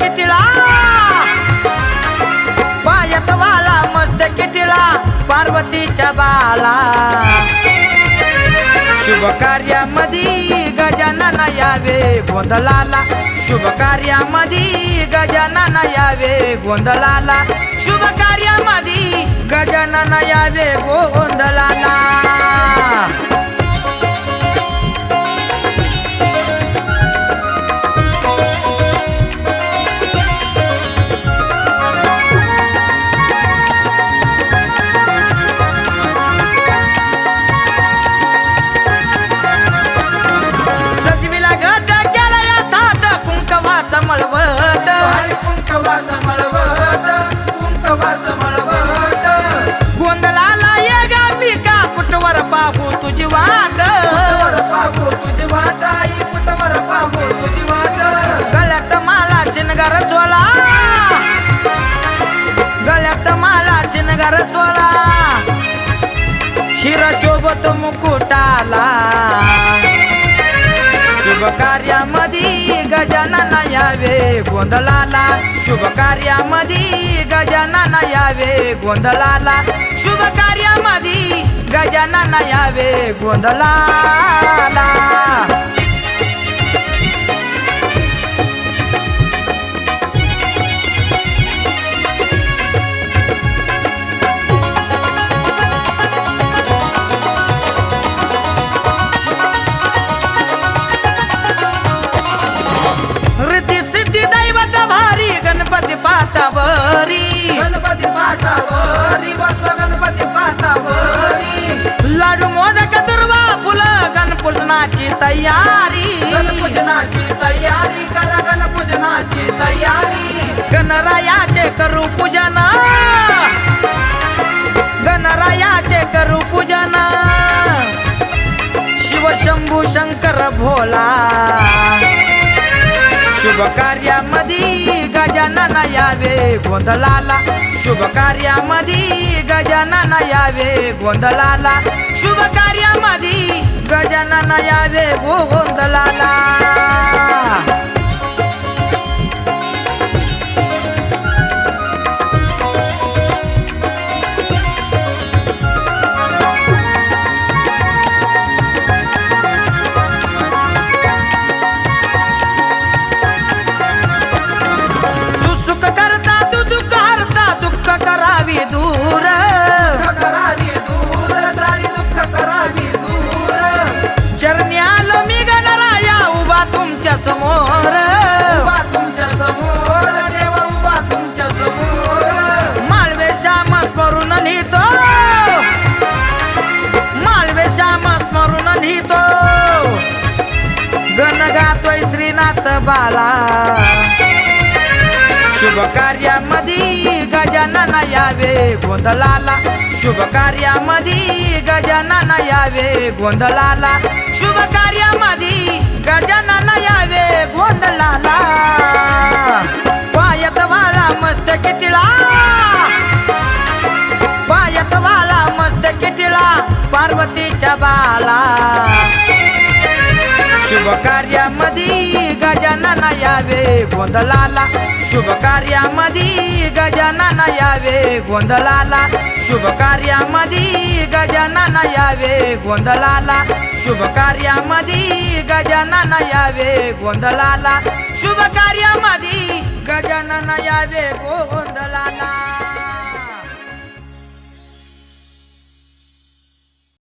किटिळा पायात वाला मस्त किटिळा पार्वतीच्या बाला. शुभ कार्यामध्ये गजानन यावे गोंधलाला शुभ कार्यामध्ये गजानन यावे गोंधलाला शुभ कार्यामध्ये गजानन यावे गोंधलाला माला शिनगार शिरा शोभत मुकुटाला. शुभ कार्यामध्ये गजानन यावे गोंधळाला शुभ कार्यामध्ये गजानन यावे गोंधळाला शुभ कार्यामध्ये गजानन यावे गोंधळाला गणपूजनाची तयारी. करा गणपूजनाची तयारी गणरायाचे करू पूजन. गणरायाचे करू पूजन. शिव शंभू शंकर भोला. शुभ कार्यामध्ये गजानन यावे गोंधळाला शुभ कार्यामध्ये गजानन यावे गोंधळाला शुभ कार्यामध्ये गजानन यावे गोंधळाला श्रीनाथ बाला. शुभ कार्यामध्ये गजानन यावे गोंधळाला. शुभ कार्यामध्ये गजानन यावे गोंधळाला. शुभ कार्यामध्ये गजानन यावे गोंधळाला. पायत वाला मस्त किटिळा पायत वाला मस्त किटिळा पार्वतीच्या बा गजानन यावे गोंधळाला. शुभ कार्यामध्ये गजानन यावे गोंधळाला. शुभ कार्यामध्ये गजानन यावे गोंधळाला. शुभ कार्यामध्ये गजानन यावे गोंधळाला. शुभ कार्यामध्ये गजानन यावे गोंधळाला.